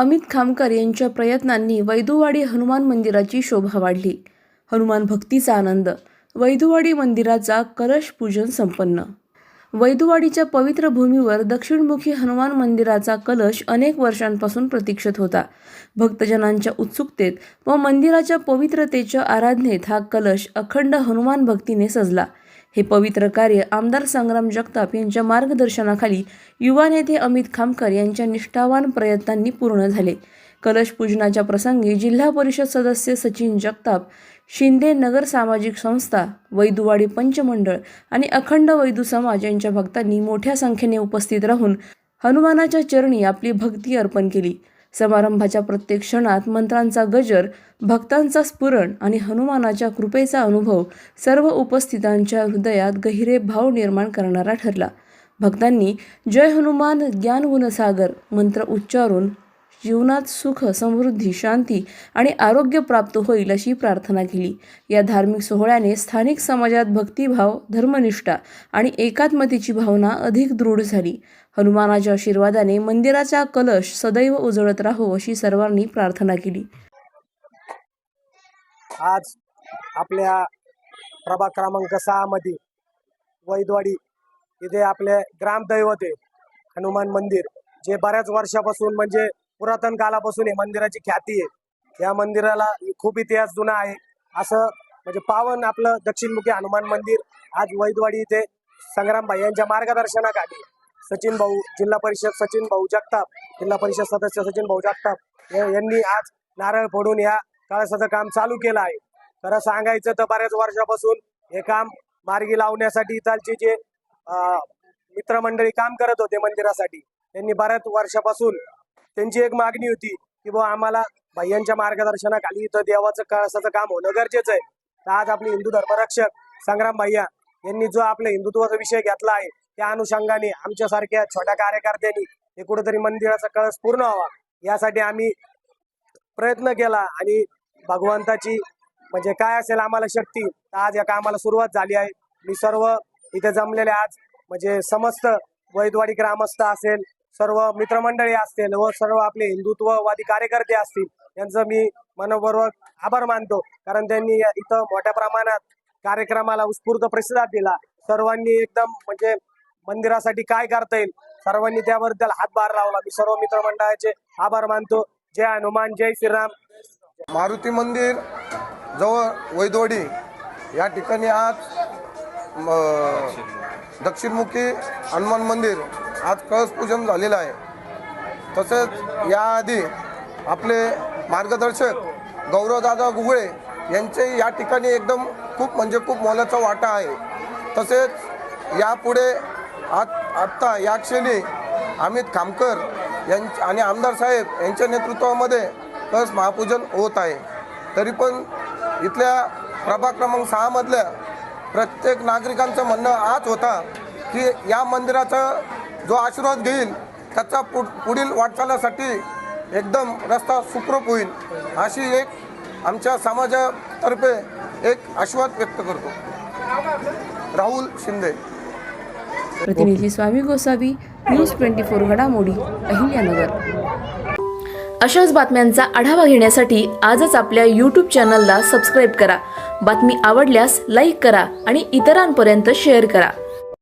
अमित खामकर यांच्या प्रयत्नांनी वैदुवाडी हनुमान मंदिराची शोभा वाढली. हनुमान भक्तीचा आनंद वैदुवाडी मंदिराचा कलश पूजन संपन्न. वैदुवाडीच्या पवित्र भूमीवर दक्षिणमुखी हनुमान मंदिराचा कलश अनेक वर्षांपासून प्रतीक्षित होता. भक्तजनांच्या उत्सुकतेत व मंदिराच्या पवित्रतेच्या आराधनेत हा कलश अखंड हनुमान भक्तीने सजला. हे पवित्र कार्य आमदार संग्राम जगताप यांच्या मार्गदर्शनाखाली युवा नेते अमित खामकर यांच्या निष्ठावान प्रयत्नांनी पूर्ण झाले. कलश पूजनाच्या प्रसंगी जिल्हा परिषद सदस्य सचिन जगताप शिंदे नगर सामाजिक संस्था वैदुवाडी पंचमंडळ आणि अखंड वैदू समाज यांच्या भक्तांनी मोठ्या संख्येने उपस्थित राहून हनुमानाच्या चरणी आपली भक्ती अर्पण केली. समारंभाच्या प्रत्येक क्षणात मंत्रांचा गजर भक्तांचा स्फुरण आणि हनुमानाच्या कृपेचा अनुभव सर्व उपस्थितांच्या हृदयात गहिरे भाव निर्माण करणारा ठरला. भक्तांनी जय हनुमान ज्ञान गुणसागर मंत्र उच्चारून जीवनात सुख समृद्धी शांती आणि आरोग्य प्राप्त होईल अशी प्रार्थना केली. या धार्मिक सोहळ्याने स्थानिक समाजात भक्तिभाव धर्मनिष्ठा आणि एकात्मतेची भावना अधिक दृढ झाली. हनुमानाच्या आशीर्वादाने मंदिराचा कलश सदैव उजळत राहो अशी सर्वांनी प्रार्थना केली. आज आपल्या प्रभाग क्रमांक सहामध्ये वैदवाडी इथे आपले ग्रामदैवत आहे. हनुमान मंदिर जे बऱ्याच वर्षापासून म्हणजे पुरातन कालापासून हे मंदिराची ख्याती आहे. या मंदिराला खूप इतिहास जुना आहे. असं म्हणजे पावन आपलं दक्षिणमुखी हनुमान मंदिर आज वैदवाडी इथे संग्रामबाई यांच्या मार्गदर्शनाखाली सचिन भाऊ जिल्हा परिषद सचिन भाऊ जगताप जिल्हा परिषद सदस्य सचिन भाऊ जगताप यांनी आज नारळ फोडून या कळसाचं काम चालू केलं आहे. खरं सांगायचं तर बऱ्याच वर्षापासून हे काम मार्गी लावण्यासाठी इथालचे जे मित्रमंडळी काम करत होते मंदिरासाठी त्यांनी बऱ्याच वर्षापासून त्यांची एक मागणी होती की बुवा आम्हाला भैयांच्या मार्गदर्शनाखाली इथं देवाचं कळसाचं काम होणं गरजेचं आहे. तर आज आपले हिंदू धर्मरक्षक संग्राम भैया यांनी जो आपल्या हिंदुत्वाचा विषय घेतला आहे त्या अनुषंगाने आमच्यासारख्या छोट्या कार्यकर्त्यांनी हे कुठेतरी मंदिराचा कळस पूर्ण व्हावा. यासाठी आम्ही प्रयत्न केला आणि भगवंताची म्हणजे काय असेल आम्हाला शक्ती तर आज या कामाला सुरुवात झाली आहे. मी सर्व इथे जमलेले आज म्हणजे समस्त वैदवाडी ग्रामस्थ असेल सर्व मित्रमंडळी असतील व सर्व आपले हिंदुत्ववादी कार्यकर्ते असतील यांचं मी मनपूर्वक आभार मानतो. कारण त्यांनी या- इथं मोठ्या प्रमाणात कार्यक्रमाला उत्स्फूर्त प्रतिसाद दिला. सर्वांनी एकदम म्हणजे मंदिरासाठी काय करता येईल सर्वांनी त्याबद्दल हातभार लावला. मी सर्व मित्रमंडळाचे आभार मानतो. जय हनुमान जय श्रीराम. मारुती मंदिर जवळ वैदोडी. या ठिकाणी आज म, दक्षिणमुखी हनुमान मंदिर आज कळस पूजन झालेलं आहे. तसेच याआधी आपले मार्गदर्शक गौरवदादा गुगळे यांचे या ठिकाणी एकदम खूप म्हणजे खूप मोलाचा वाटा आहे. तसेच यापुढे आत आत्ता या क्षणी अमित खामकर यां आणि आमदार साहेब यांच्या नेतृत्वामध्ये कळस महापूजन होत आहे. तरी पण इथल्या प्रभाग क्रमांक सहामधल्या प्रत्येक नागरिकांचं म्हणणं आज होता की या मंदिराचं जो आशीर्वाद घेईल त्याचा पुढ पुढील वाटचालीसाठी एकदम रस्ता सुखरूप होईल अशी एक आमच्या समाजातर्फे एक आशीर्वाद व्यक्त करतो. राहुल शिंदे. प्रतिनिधी Swami Gosavi news twenty four घडामोडी अहिल्यानगर. अशाच बातम्यांचा आढावा घेण्यासाठी आजच आपल्या यूट्यूब चॅनलला सबस्क्राईब करा. बातमी आवडल्यास लाईक करा आणि इतरांपर्यंत शेअर करा.